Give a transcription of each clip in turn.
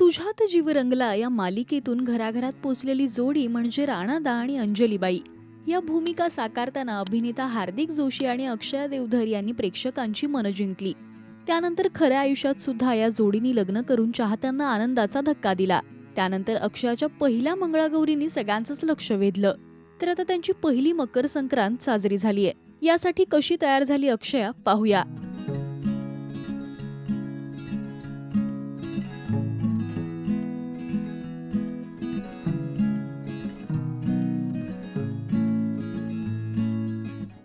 तुझ्यात जीव रंगला या मालिकेतून घराघरात पोचलेली जोडी म्हणजे राणादा आणि अंजलीबाई. या भूमिका साकारताना अभिनेता हार्दिक जोशी आणि अक्षय देवधर यांनी प्रेक्षकांची मनं जिंकली. त्यानंतर खऱ्या आयुष्यात सुद्धा या जोडीने लग्न करून चाहत्यांना आनंदाचा धक्का दिला. त्यानंतर अक्षयाच्या पहिल्या मंगळागौरींनी सगळ्यांचंच लक्ष वेधलं. तर आता त्यांची पहिली मकर संक्रांत साजरी झालीय. यासाठी कशी तयार झाली अक्षया? पाहूया.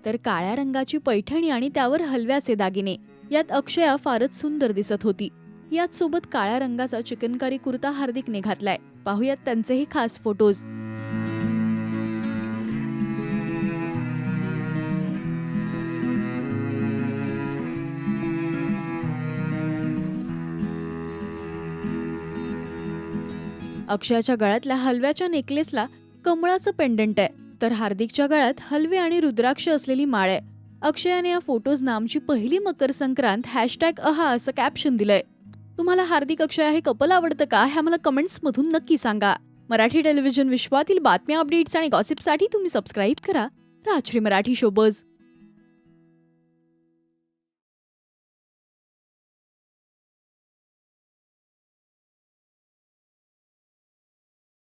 तर काळ्या रंगाची पैठणी आणि त्यावर हलव्याचे दागिने. यात अक्षया फारच सुंदर दिसत होती. याच सोबत काळ्या रंगाचा चिकनकारी कुर्ता हार्दिकने घातलाय. पाहूयात त्यांचेही खास फोटोज. अक्षयाच्या गळ्यातल्या हलव्याच्या नेकलेसला कमळाचं पेंडंट आहे. तर हार्दिकच्या गळ्यात हलवे आणि रुद्राक्ष असलेली माळ आहे. अक्षयाने या फोटोज नामची पहिली मकर संक्रांत हॅशटॅग अहा असं कॅप्शन दिलंय. तुम्हाला हार्दिक अक्षय हे कपल आवडतं का? हे आम्हाला कमेंट्स मधून नक्की सांगा. मराठी टेलिव्हिजन विश्वातील बातम्या अपडेट्स आणि गॉसिपसाठी तुम्ही सबस्क्राईब करा. राजश्री मराठी शोबज